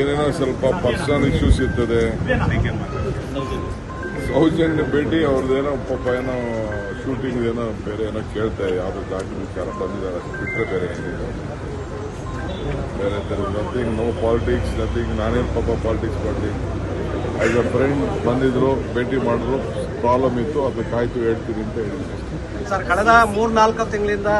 ಏನೇನೋ ಸ್ವಲ್ಪ personal issues ಇರ್ತದೆ. ಸೌಜನ್ಯ ಭೇಟಿ ಅವ್ರದ್ದೇನೋ ಪಾಪ ಏನೋ ಶೂಟಿಂಗ್ ಏನೋ ಬೇರೆ ಏನೋ ಕೇಳ್ತಾ ಯಾವ್ದು ಡಾಕ್ಯುಮೆಂಟ್ ಯಾರು ಬಂದಿದ್ದಾರೆ ಬಿಟ್ಟರೆ ಬೇರೆ ಏನಿದೆ. ಬೇರೆ ಥರ ನಥಿಂಗ್ ನೋ ಪಾಲಿಟಿಕ್ಸ್ ನಥಿಂಗ್ ನಾನೇನು ಪಾಪ ಪಾಲಿಟಿಕ್ಸ್ ಮಾಡಿ ಆ್ಯಸ್ ಅ ಫ್ರೆಂಡ್ ಬಂದಿದ್ರು, ಭೇಟಿ ಮಾಡಿದ್ರು ಪ್ರಾಬ್ಲಮ್ ಇತ್ತು ಅದಕ್ಕಾಯ್ತು ಹೇಳ್ತೀನಿ ಅಂತ ಹೇಳಿದ್ರು ಸರ್ ಕಳೆದ ಮೂರ್ ನಾಲ್ಕು ತಿಂಗಳಿಂದ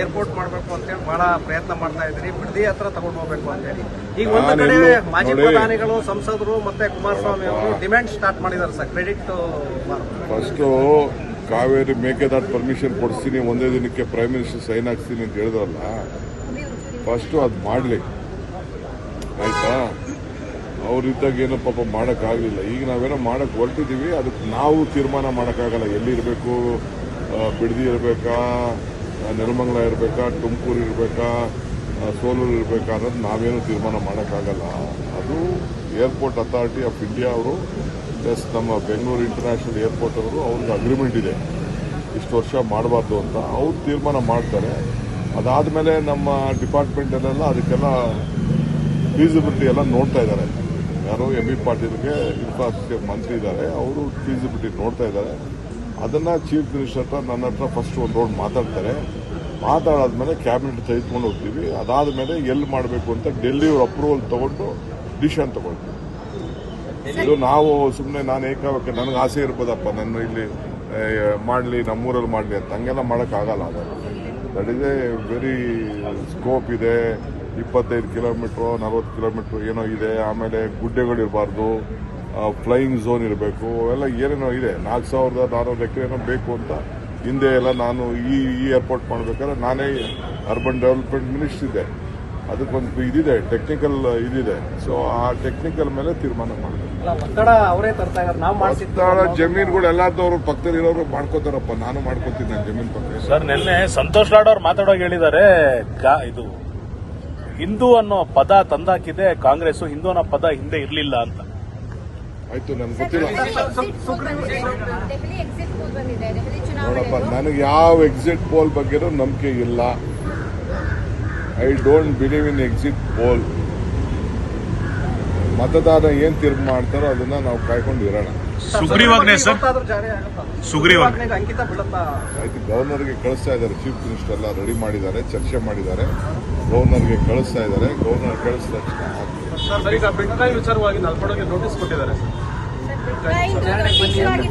ಏರ್ಪೋರ್ಟ್ ಮಾಡಬೇಕು ಅಂತೇಳಿ ಬಹಳ ಪ್ರಯತ್ನ ಮಾಡ್ತಾ ಇದ್ರಿ ಬಿಡದಿ ಹತ್ರ ತಗೊಂಡು ಹೋಗ್ಬೇಕು ಅಂತೇಳಿ ಈಗ ಒಂದು ಕಡೆ ಮಾಜಿ ಪ್ರಧಾನಿಗಳು ಸಂಸದರು ಮತ್ತೆ ಕುಮಾರಸ್ವಾಮಿ ಅವರು ಡಿಮ್ಯಾಂಡ್ ಸ್ಟಾರ್ಟ್ ಮಾಡಿದ್ದಾರೆ sir. Credit first Kaveri Mekedatu permission ಕೊಡಿಸ್ತೀನಿ ಒಂದೇ ದಿನಕ್ಕೆ ಪ್ರೈಮ್ ಮಿನಿಸ್ಟರ್ ಸೈನ್ ಹಾಕ್ಸ್ತೀನಿ ಅಂತ ಹೇಳಿದ್ರಲ್ಲ ಫಸ್ಟು ಅದು ಮಾಡಲಿ. ಆಯ್ತಾ? ಅವ್ರಿದ್ದಾಗ ಏನೋ ಪಾಪ ಮಾಡೋಕ್ಕಾಗಲಿಲ್ಲ. ಈಗ ನಾವೇನೋ ಮಾಡಕ್ಕೆ ಹೊರಟಿದ್ದೀವಿ ಅದಕ್ಕೆ ನಾವು ತೀರ್ಮಾನ ಮಾಡೋಕ್ಕಾಗಲ್ಲ. ಎಲ್ಲಿರಬೇಕು ಬಿಡದಿ ಇರಬೇಕಾ? ನೆಲಮಂಗಲ ಇರಬೇಕಾ? ತುಮಕೂರು ಇರಬೇಕಾ? ಸೋಲೂರು ಇರಬೇಕಾ ಅನ್ನೋದು ನಾವೇನು ತೀರ್ಮಾನ ಮಾಡೋಕ್ಕಾಗಲ್ಲ. ಅದು ಏರ್ಪೋರ್ಟ್ ಅಥಾರಿಟಿ ಆಫ್ ಇಂಡಿಯಾ ಅವರು, ಪ್ಲಸ್ ನಮ್ಮ ಬೆಂಗಳೂರು ಇಂಟರ್ನ್ಯಾಷನಲ್ ಏರ್ಪೋರ್ಟ್ ಅವರು ಅವ್ರಿಗೆ ಅಗ್ರಿಮೆಂಟ್ ಇದೆ. ಇಷ್ಟು ವರ್ಷ ಮಾಡಬಾರ್ದು ಅಂತ ಅವ್ರು ತೀರ್ಮಾನ ಮಾಡ್ತಾರೆ. ಅದಾದಮೇಲೆ ನಮ್ಮ ಡಿಪಾರ್ಟ್ಮೆಂಟಲ್ಲೆಲ್ಲ ಅದಕ್ಕೆಲ್ಲ ಫೀಸಿಬಿಲಿಟಿ ಎಲ್ಲ ನೋಡ್ತಾ ಇದ್ದಾರೆ. ಯಾರೋ ಎಂ ಬಿ ಪಾಟೀಲ್ಗೆ ಇನ್ಫ್ರಾಸ್ಟ್ರಕ್ಚರ್ ಮಂತ್ರಿ ಇದ್ದಾರೆ, ಅವರು ಫೀಸಿಬಿಲಿಟಿ ನೋಡ್ತಾ ಇದ್ದಾರೆ. ಅದನ್ನು ಚೀಫ್ ಮಿನಿಸ್ಟರ್ ಹತ್ರ ನನ್ನ ಹತ್ರ ಫಸ್ಟ್ ಒಂದು ರೌಂಡ್ ಮಾತಾಡ್ತಾರೆ. ಮಾತಾಡಾದ್ಮೇಲೆ ಕ್ಯಾಬಿನೆಟ್ ತೆಗೆದುಕೊಂಡು ಹೋಗ್ತೀವಿ. ಅದಾದ ಮೇಲೆ ಎಲ್ಲಿ ಮಾಡಬೇಕು ಅಂತ ಡೆಲ್ಲಿಯವ್ರ ಅಪ್ರೂವಲ್ ತಗೊಂಡು ಡಿಸಿಷನ್ ತಗೊಳ್ತೀವಿ. ಇದು ನಾವು ಸುಮ್ಮನೆ ನಾನು ಏಕಾವಕ್ಕೆ ನನಗೆ ಆಸೆ ಇರ್ಬೋದಪ್ಪ, ನನ್ನ ಇಲ್ಲಿ ಮಾಡಲಿ, ನಮ್ಮೂರಲ್ಲಿ ಮಾಡಲಿ ಅಂತ. ಹಂಗೆಲ್ಲ ಮಾಡೋಕ್ಕಾಗಲ್ಲ ಅದು. That is a very scope ಇದೆ. ಇಪ್ಪತ್ತೈದು ಕಿಲೋಮೀಟ್ರು ನಲ್ವತ್ತು ಕಿಲೋಮೀಟ್ರ್ ಏನೋ ಇದೆ. ಆಮೇಲೆ ಗುಡ್ಡೆಗಳಿರಬಾರ್ದು ಫ್ಲೈಯಿಂಗ್ ಝೋನ್ ಇರಬೇಕು ಅವೆಲ್ಲ ಏನೇನೋ ಇದೆ. ನಾಲ್ಕು ಸಾವಿರದ ನಾನ್ನೂರು ಎಕರೆ ಏನೋ ಬೇಕು ಅಂತ ಹಿಂದೆ ಎಲ್ಲ ನಾನು ಈ ಈ ಏರ್ಪೋರ್ಟ್ ಮಾಡಬೇಕಾದ್ರೆ ನಾನೇ ಅರ್ಬನ್ ಡೆವಲಪ್ಮೆಂಟ್ ಮಿನಿಸ್ಟರ್ ಇದೆ ಅದಕ್ಕೊಂದು ಇದಿದೆ ಟೆಕ್ನಿಕಲ್ ಇದಿದೆ. ಸೊ ಆ ಟೆಕ್ನಿಕಲ್ ಮೇಲೆ ತೀರ್ಮಾನ ಮಾಡಬೇಕು. ಒತ್ತಡ ಅವರೇ ತರ್ತಾ ಇದ್ದಾರೆ ನಾವು ಒತ್ತಡ ಜಮೀನುಗಳು ಎಲ್ಲಾದವ್ರು ಪಕ್ಕದಲ್ಲಿ ಇರೋರು ಮಾಡ್ಕೋತಾರಪ್ಪ. ನಾನು ಮಾಡ್ಕೋತೀನಿ ನಾನು ಜಮೀನು ಪಕ್ಕ ಸರ್ ನಿನ್ನೆ ಸಂತೋಷ್ ಲಾಡ್ ಅವ್ರು ಮಾತಾಡೋಕೆ ಹೇಳಿದ್ದಾರೆ ಇದು ಹಿಂದೂ ಅನ್ನೋ ಪದ ತಂದಾಕಿದೆ ಕಾಂಗ್ರೆಸ್ ಹಿಂದೂ ಅನ್ನೋ ಪದ ಹಿಂದೆ ಇರಲಿಲ್ಲ ಅಂತ. ಆಯ್ತು ನನ್ಗೆ ಗೊತ್ತಿಲ್ಲ. ದೆಹಲಿ ಎಕ್ಸಿಟ್ ಪೋಲ್ ಬಂದಿದೆ ದೆಹಲಿ ನೋಡಪ್ಪ ಚುನಾವಣೆ ನನಗೆ ಯಾವ ಎಕ್ಸಿಟ್ ಪೋಲ್ ಬಗ್ಗೆನೂ ನಂಬಿಕೆ ಇಲ್ಲ. I don't believe in exit poll ಮತದಾರ ಏನ್ ತೀರ್ಪು ಮಾಡ್ತಾರೋ ಅದನ್ನ ನಾವು ಕಾಯ್ಕೊಂಡು ಇರೋಣ. ಸುಗ್ರೀವಾಜ್ಞೆ ಸರ್? ಸುಗ್ರೀವಾಜ್ಞೆ. ಆಯ್ತು ಗವರ್ನರ್ಗೆ ಕಳಿಸ್ತಾ ಇದ್ದಾರೆ ಚೀಫ್ ಮಿನಿಸ್ಟರ್ ಎಲ್ಲ ರೆಡಿ ಮಾಡಿದ್ದಾರೆ ಚರ್ಚೆ ಮಾಡಿದ್ದಾರೆ. ಗವರ್ನರ್ಗೆ ಕಳಿಸ್ತಾ ಇದ್ದಾರೆ ಗವರ್ನರ್ ಕಳಿಸಿದ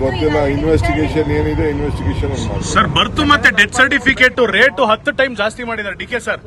ಗೊತ್ತಿಲ್ಲ ಇನ್ವೆಸ್ಟಿಗೇಷನ್ ಏನಿದೆ ಇನ್ವೆಸ್ಟಿಗೇಷನ್ ಸರ್ ಬರ್ತು ಮತ್ತೆ ಡೆತ್ ಸರ್ಟಿಫಿಕೇಟ್ ರೇಟು ಹತ್ತು ಟೈಮ್ ಜಾಸ್ತಿ ಮಾಡಿದ್ದಾರೆ. D K sir.